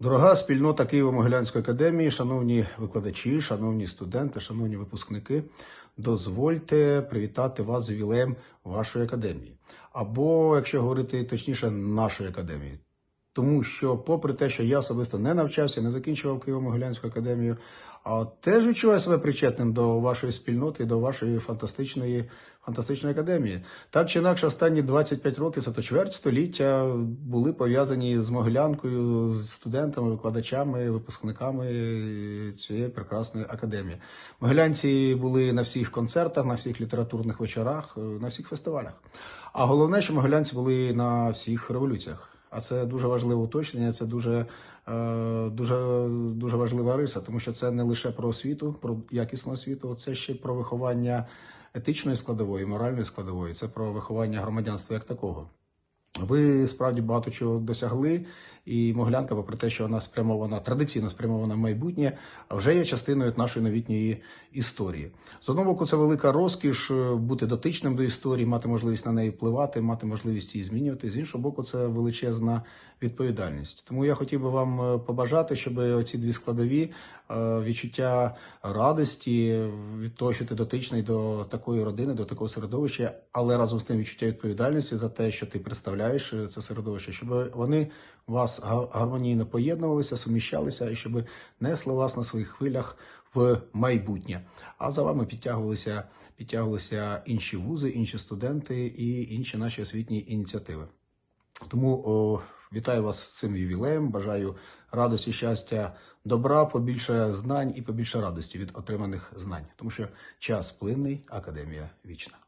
Дорога спільнота Києво-Могилянської академії, шановні викладачі, шановні студенти, шановні випускники, дозвольте привітати вас з ювілеєм вашої академії. Або, якщо говорити точніше, нашої академії. Тому що, попри те, що я особисто не навчався, не закінчував Києво-Могилянську академію, а теж відчуваю себе причетним до вашої спільноти, до вашої фантастичної, фантастичної академії. Так чи інакше, останні 25 років, це то чверть століття, були пов'язані з Могилянкою, з студентами, викладачами, випускниками цієї прекрасної академії. Могилянці були на всіх концертах, на всіх літературних вечорах, на всіх фестивалях. А головне, що могилянці були на всіх революціях. А це дуже важливе уточнення, це дуже, е, дуже, дуже важлива риса, тому що це не лише про освіту, про якісну освіту, це ще про виховання етичної складової, моральної складової, це про виховання громадянства як такого. Ви справді багато чого досягли, і Могилянка, попри те, що вона спрямована традиційно спрямована в майбутнє, вже є частиною нашої новітньої історії. З одного боку, це велика розкіш е, бути дотичним до історії, мати можливість на неї впливати, мати можливість її змінювати. З іншого боку, це величезна відповідальність. Тому я хотів би вам е, побажати, щоб оці дві складові е, відчуття радості від того, що ти дотичний до такої родини, до такого середовища, але разом з тим відчуття відповідальності за те, що ти представляєш е, це середовище, щоб вони вас гармонійно поєднувалися, суміщалися і щоб несли вас на своїх хвилях в майбутнє. А за вами підтягувалися, підтягувалися інші вузи, інші студенти і інші наші освітні ініціативи. Тому о, вітаю вас з цим ювілеєм. Бажаю радості, щастя, добра, побільше знань і побільше радості від отриманих знань, тому що час плинний, академія вічна.